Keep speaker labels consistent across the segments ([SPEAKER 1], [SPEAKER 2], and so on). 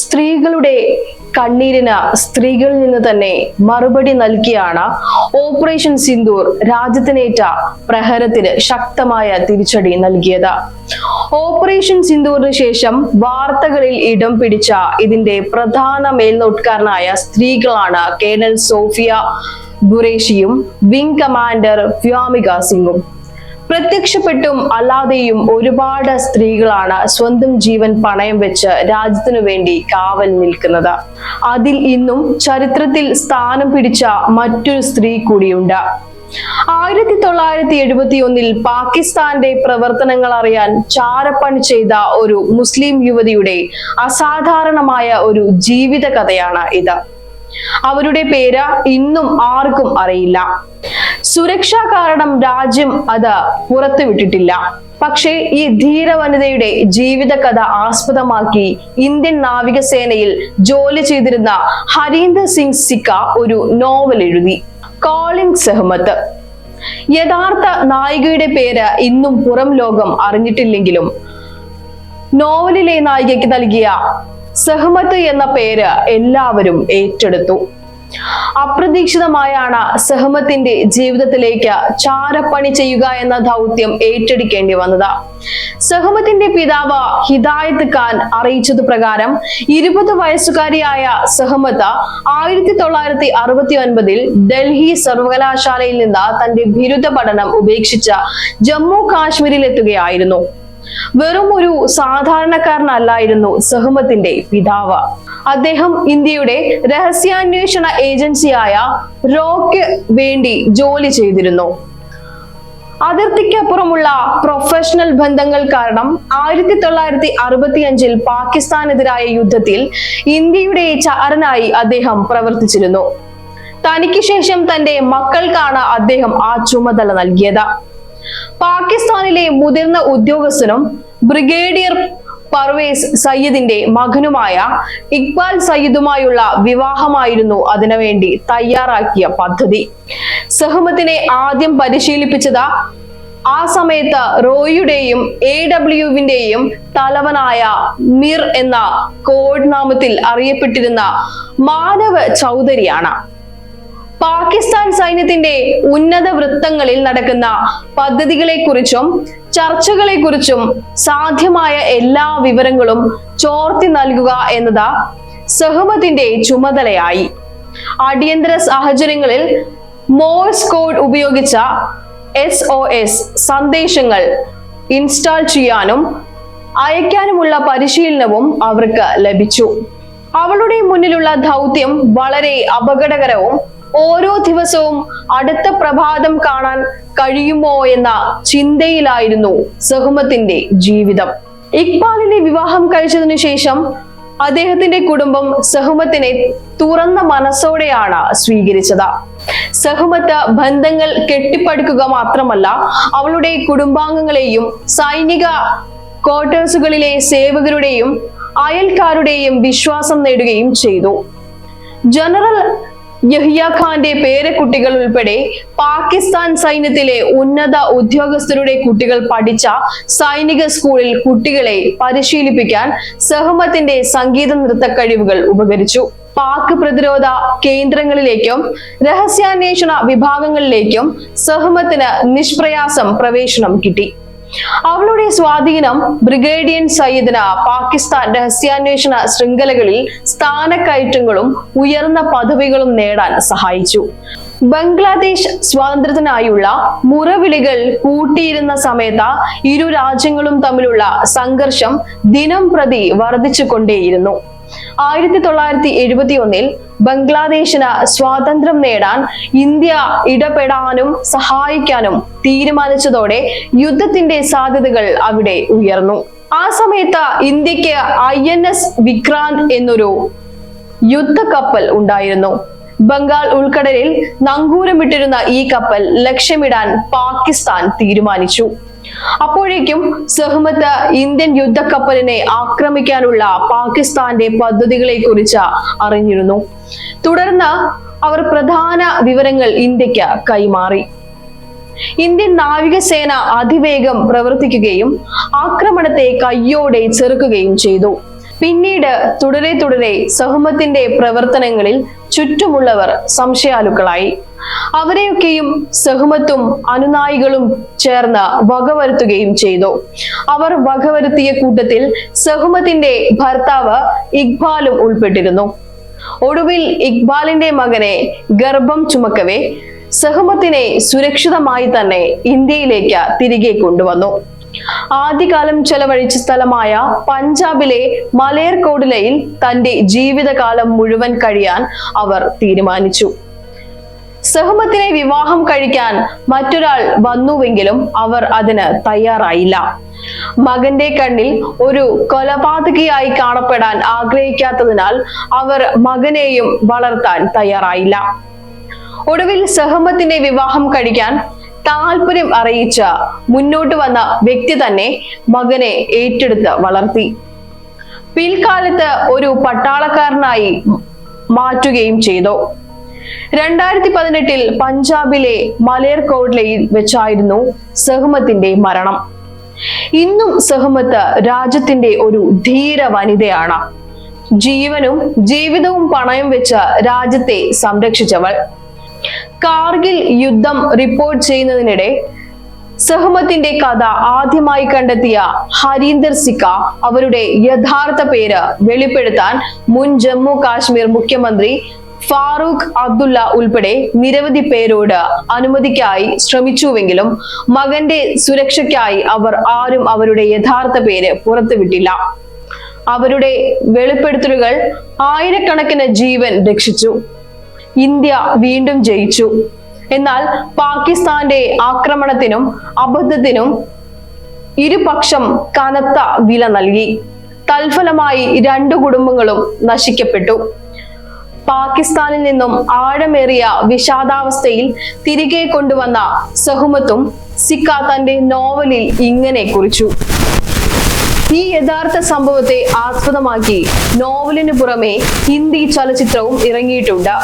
[SPEAKER 1] സ്ത്രീകളുടെ കണ്ണീരിന് സ്ത്രീകളിൽ നിന്ന് തന്നെ മറുപടി നൽകിയാണ് ഓപ്പറേഷൻ സിന്ദൂർ രാജ്യത്തിനേറ്റ പ്രഹരത്തിന് ശക്തമായ തിരിച്ചടി നൽകിയത്. ഓപ്പറേഷൻ സിന്ദൂറിന് ശേഷം വാർത്തകളിൽ ഇടം പിടിച്ച ഇതിന്റെ പ്രധാന മേൽനോട്ടക്കാരനായ സ്ത്രീകളാണ് കേണൽ സോഫിയ ഖുറേഷിയും വിംഗ് കമാൻഡർ വ്യോമിക സിംഗും. പ്രത്യക്ഷപ്പെട്ടും അല്ലാതെയും ഒരുപാട് സ്ത്രീകളാണ് സ്വന്തം ജീവൻ പണയം വെച്ച് രാജ്യത്തിനു വേണ്ടി കാവൽ നിൽക്കുന്നത്. അതിൽ ഇന്നും ചരിത്രത്തിൽ സ്ഥാനം പിടിച്ച മറ്റൊരു സ്ത്രീ കൂടിയുണ്ട്. ആയിരത്തി തൊള്ളായിരത്തി എഴുപത്തി ഒന്നിൽ പാകിസ്ഥാന്റെ പ്രവർത്തനങ്ങൾ അറിയാൻ ചാരപ്പണി ചെയ്ത ഒരു മുസ്ലിം യുവതിയുടെ അസാധാരണമായ ഒരു ജീവിത കഥയാണ് ഇത്. അവരുടെ പേര് ഇന്നും ആർക്കും അറിയില്ല. സുരക്ഷാ കാരണം രാജ്യം അത് പുറത്തുവിട്ടിട്ടില്ല. പക്ഷേ ഈ ധീര വനിതയുടെ ജീവിത കഥ ആസ്പദമാക്കി ഇന്ത്യൻ നാവികസേനയിൽ ജോലി ചെയ്തിരുന്ന ഹരീന്ദർ സിംഗ് സിക്ക ഒരു നോവൽ എഴുതി. കോളിംഗ് സെഹ്മത്ത് യഥാർത്ഥ നായികയുടെ പേര് ഇന്നും പുറം ലോകം അറിഞ്ഞിട്ടില്ലെങ്കിലും നോവലിലെ നായികയ്ക്ക് നൽകിയ സഹമത്ത് എന്ന പേര് എല്ലാവരും ഏറ്റെടുത്തു. അപ്രതീക്ഷിതമായാണ് സഹമത്തിന്റെ ജീവിതത്തിലേക്ക് ചാരപ്പണി ചെയ്യുക എന്ന ദൗത്യം ഏറ്റെടുക്കേണ്ടി വന്നത്. സഹമത്തിന്റെ പിതാവ് ഹിദായത്ത് ഖാൻ അറിയിച്ചത് പ്രകാരം ഇരുപത് വയസ്സുകാരിയായ സഹമത്ത് ആയിരത്തി തൊള്ളായിരത്തി അറുപത്തി ഒൻപതിൽ ഡൽഹി സർവകലാശാലയിൽ നിന്ന് തന്റെ ബിരുദ പഠനം ഉപേക്ഷിച്ച ജമ്മു കാശ്മീരിൽ എത്തുകയായിരുന്നു. വെറും ഒരു സാധാരണക്കാരനല്ലായിരുന്നു സഹമത്തിന്റെ പിതാവ്. അദ്ദേഹം ഇന്ത്യയുടെ രഹസ്യാന്വേഷണ ഏജൻസിയായ റോക്ക് വേണ്ടി ജോലി ചെയ്തിരുന്നു. അതിർത്തിക്കപ്പുറമുള്ള പ്രൊഫഷണൽ ബന്ധങ്ങൾ കാരണം ആയിരത്തി തൊള്ളായിരത്തി അറുപത്തി അഞ്ചിൽ പാകിസ്ഥാനെതിരായ യുദ്ധത്തിൽ ഇന്ത്യയുടെ ചാരനായി അദ്ദേഹം പ്രവർത്തിച്ചിരുന്നു. തനിക്ക് ശേഷം തന്റെ മക്കൾക്കാണ് അദ്ദേഹം ആ ചുമതല നൽകിയത്. പാകിസ്ഥാനിലെ മുതിർന്ന ഉദ്യോഗസ്ഥനും ബ്രിഗേഡിയർ പർവേസ് സയ്യിദിന്റെ മകനുമായ ഇക്ബാൽ സയ്യിദുമായുള്ള വിവാഹമായിരുന്നു അതിനുവേണ്ടി തയ്യാറാക്കിയ പദ്ധതി. സഹമത്തിനെ ആദ്യം പരിശീലിപ്പിച്ചത് ആ സമയത്ത് റോയിയുടെയും എ ഡബ്ല്യുവിന്റെയും തലവനായ മിർ എന്ന കോഡ് നാമത്തിൽ അറിയപ്പെട്ടിരുന്ന മാനവ് ചൗധരിയാണ്. പാകിസ്ഥാൻ സൈന്യത്തിന്റെ ഉന്നത വൃത്തങ്ങളിൽ നടക്കുന്ന പദ്ധതികളെക്കുറിച്ചും ചർച്ചകളെക്കുറിച്ചും സാധ്യമായ എല്ലാ വിവരങ്ങളും ചോർത്തി നൽകുക എന്നത് സഹമത്തിന്റെ ചുമതലയായി. അടിയന്തര സാഹചര്യങ്ങളിൽ മോഴ്സ് കോഡ് ഉപയോഗിച്ച എസ് ഒ എസ് സന്ദേശങ്ങൾ ഇൻസ്റ്റാൾ ചെയ്യാനും അയക്കാനുമുള്ള പരിശീലനവും അവർക്ക് ലഭിച്ചു. അവളുടെ മുന്നിലുള്ള ദൗത്യം വളരെ അപകടകരവും ഓരോ ദിവസവും അടുത്ത പ്രഭാതം കാണാൻ കഴിയുമോ എന്ന ചിന്തയിലായിരുന്നു സഹുമത്തിന്റെ ജീവിതം. ഇക്ബാലിനെ വിവാഹം കഴിച്ചതിനു ശേഷം അദ്ദേഹത്തിന്റെ കുടുംബം സഹുമത്തിനെ തുറന്ന മനസ്സോടെയാണ് സ്വീകരിച്ചത്. സഹുമത്ത് ബന്ധങ്ങൾ കെട്ടിപ്പടുക്കുക മാത്രമല്ല അവളുടെ കുടുംബാംഗങ്ങളെയും സൈനിക ക്വാർട്ടേഴ്സുകളിലെ സേവകരുടെയും അയൽക്കാരുടെയും വിശ്വാസം നേടുകയും ചെയ്തു. ജനറൽ യഹിയ ഖാന്റെ പേരക്കുട്ടികൾ ഉൾപ്പെടെ പാകിസ്ഥാൻ സൈന്യത്തിലെ ഉന്നത ഉദ്യോഗസ്ഥരുടെ കുട്ടികൾ പഠിച്ച സൈനിക സ്കൂളിൽ കുട്ടികളെ പരിശീലിപ്പിക്കാൻ സഹമത്തിന്റെ സംഗീത നൃത്ത കഴിവുകൾ ഉപകരിച്ചു. പാക് പ്രതിരോധ കേന്ദ്രങ്ങളിലേക്കും രഹസ്യാന്വേഷണ വിഭാഗങ്ങളിലേക്കും സഹമത്തിന് നിഷ്പ്രയാസം പ്രവേശനം കിട്ടി. അവളുടെ സ്വാധീനം ബ്രിഗേഡിയൻ സയ്യിദിന് പാകിസ്ഥാൻ രഹസ്യാന്വേഷണ ശൃംഖലകളിൽ സ്ഥാനക്കയറ്റങ്ങളും ഉയർന്ന പദവികളും നേടാൻ സഹായിച്ചു. ബംഗ്ലാദേശ് സ്വാതന്ത്ര്യത്തിനായുള്ള മുറവിളികൾ കൂട്ടിയിരുന്ന സമയത്ത് ഇരു രാജ്യങ്ങളും തമ്മിലുള്ള സംഘർഷം ദിനം പ്രതി വർദ്ധിച്ചുകൊണ്ടേയിരുന്നു. ആയിരത്തി തൊള്ളായിരത്തി എഴുപത്തി ഒന്നിൽ ബംഗ്ലാദേശിന് സ്വാതന്ത്ര്യം നേടാൻ ഇന്ത്യ ഇടപെടാനും സഹായിക്കാനും തീരുമാനിച്ചതോടെ യുദ്ധത്തിന്റെ സാധ്യതകൾ അവിടെ ഉയർന്നു. ആ സമയത്ത് ഇന്ത്യയ്ക്ക് ഐ എൻ എസ് വിക്രാന്ത് എന്നൊരു യുദ്ധക്കപ്പൽ ഉണ്ടായിരുന്നു. ബംഗാൾ ഉൾക്കടലിൽ നങ്കൂരമിട്ടിരുന്ന ഈ കപ്പൽ ലക്ഷ്യമിടാൻ പാകിസ്ഥാൻ തീരുമാനിച്ചു. അപ്പോഴേക്കും സഹമത്ത് ഇന്ത്യൻ യുദ്ധക്കപ്പലിനെ ആക്രമിക്കാനുള്ള പാകിസ്ഥാന്റെ പദ്ധതികളെ കുറിച്ച് അറിഞ്ഞിരുന്നു. തുടർന്ന് അവർ പ്രധാന വിവരങ്ങൾ ഇന്ത്യയ്ക്ക് കൈമാറി. ഇന്ത്യൻ നാവികസേന അതിവേഗം പ്രവർത്തിക്കുകയും ആക്രമണത്തെ കയ്യോടെ ചെറുക്കുകയും ചെയ്തു. പിന്നീട് തുടരെ തുടരെ സഹുമത്തിന്റെ പ്രവർത്തനങ്ങളിൽ ചുറ്റുമുള്ളവർ സംശയാലുക്കളായി. അവരെയൊക്കെയും സഹുമത്തും അനുനായികളും ചേർന്ന് വകവരുത്തുകയും ചെയ്തു. അവർ വകവരുത്തിയ കൂട്ടത്തിൽ സഹുമത്തിന്റെ ഭർത്താവ് ഇക്ബാലും ഉൾപ്പെട്ടിരുന്നു. ഒടുവിൽ ഇക്ബാലിന്റെ മകനെ ഗർഭം ചുമക്കവേ സഹുമത്തിനെ സുരക്ഷിതമായി തന്നെ ഇന്ത്യയിലേക്ക് തിരികെ കൊണ്ടുവന്നു. ആദ്യകാലം ചെലവഴിച്ച സ്ഥലമായ പഞ്ചാബിലെ മലേർകോട്ലയിൽ തന്റെ ജീവിതകാലം മുഴുവൻ കഴിയാൻ അവർ തീരുമാനിച്ചു. സഹമത്തിനെ വിവാഹം കഴിക്കാൻ മറ്റൊരാൾ വന്നുവെങ്കിലും അവർ അതിന് തയ്യാറായില്ല. മകന്റെ കണ്ണിൽ ഒരു കൊലപാതകിയായി കാണപ്പെടാൻ ആഗ്രഹിക്കാത്തതിനാൽ അവർ മകനെയും വളർത്താൻ തയ്യാറായില്ല. ഒടുവിൽ സഹമത്തിന്റെ വിവാഹം കഴിക്കാൻ താല്പര്യം അറിയിച്ച മുന്നോട്ട് വന്ന വ്യക്തി തന്നെ മകനെ ഏറ്റെടുത്ത് വളർത്തി. പിൽക്കാലത്ത് ഒരു പട്ടാളക്കാരനായി മാറ്റുകയും ചെയ്തു. രണ്ടായിരത്തി പതിനെട്ടിൽ പഞ്ചാബിലെ മലേർകോട്ലയിൽ വെച്ചായിരുന്നു സഹമത്തിന്റെ മരണം. ഇന്നും സഹമത്ത് രാജ്യത്തിന്റെ ഒരു ധീര വനിതയാണ്. ജീവനും ജീവിതവും പണയം വെച്ച് രാജ്യത്തെ സംരക്ഷിച്ചവൾ. കാർഗിൽ യുദ്ധം റിപ്പോർട്ട് ചെയ്യുന്നതിനിടെ സഹമത്തിന്റെ കഥ ആദ്യമായി കണ്ടെത്തിയ ഹരീന്ദർ സിക്ക അവരുടെ യഥാർത്ഥ പേര് വെളിപ്പെടുത്താൻ മുൻ ജമ്മു കാശ്മീർ മുഖ്യമന്ത്രി ഫാറൂഖ് അബ്ദുള്ള ഉൾപ്പെടെ നിരവധി പേരോട് അനുമതിക്കായി ശ്രമിച്ചുവെങ്കിലും മകന്റെ സുരക്ഷയ്ക്കായി അവർ ആരും അവരുടെ യഥാർത്ഥ പേര് പുറത്തുവിട്ടില്ല. അവരുടെ വെളിപ്പെടുത്തലുകൾ ആയിരക്കണക്കിന് ജീവൻ രക്ഷിച്ചു. ഇന്ത്യ വീണ്ടും ജയിച്ചു. എന്നാൽ പാകിസ്ഥാന്റെ ആക്രമണത്തിനും അബദ്ധത്തിനും ഇരുപക്ഷം കനത്ത വില നൽകി. തൽഫലമായി രണ്ടു കുടുംബങ്ങളും നശിക്കപ്പെട്ടു. പാകിസ്ഥാനിൽ നിന്നും ആഴമേറിയ വിഷാദാവസ്ഥയിൽ തിരികെ കൊണ്ടുവന്ന സഹുമത്തും സിക്ക തന്റെ നോവലിൽ ഇങ്ങനെ കുറിച്ചു. ഈ യഥാർത്ഥ സംഭവത്തെ ആസ്പദമാക്കി നോവലിന് പുറമെ ഹിന്ദി ചലച്ചിത്രവും ഇറങ്ങിയിട്ടുണ്ട്.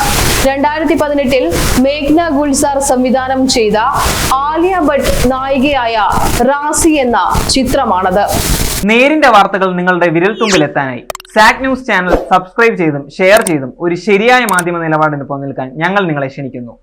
[SPEAKER 1] രണ്ടായിരത്തി പതിനെട്ടിൽ മേഘ്ന ഗുൽസാർ സംവിധാനം ചെയ്ത ആലിയ ഭട്ട് നായികയായ റാസി എന്ന ചിത്രമാണത്.
[SPEAKER 2] നേരിന്റെ വാർത്തകൾ നിങ്ങളുടെ വിരൽത്തുമ്പിൽ എത്താനായി സാക് ന്യൂസ് ചാനൽ സബ്സ്ക്രൈബ് ചെയ്തും ഷെയർ ചെയ്തും ഒരു ശരിയായ മാധ്യമ നിലപാടിന് പോകാൻ ഞങ്ങൾ നിങ്ങളെ ക്ഷണിക്കുന്നു.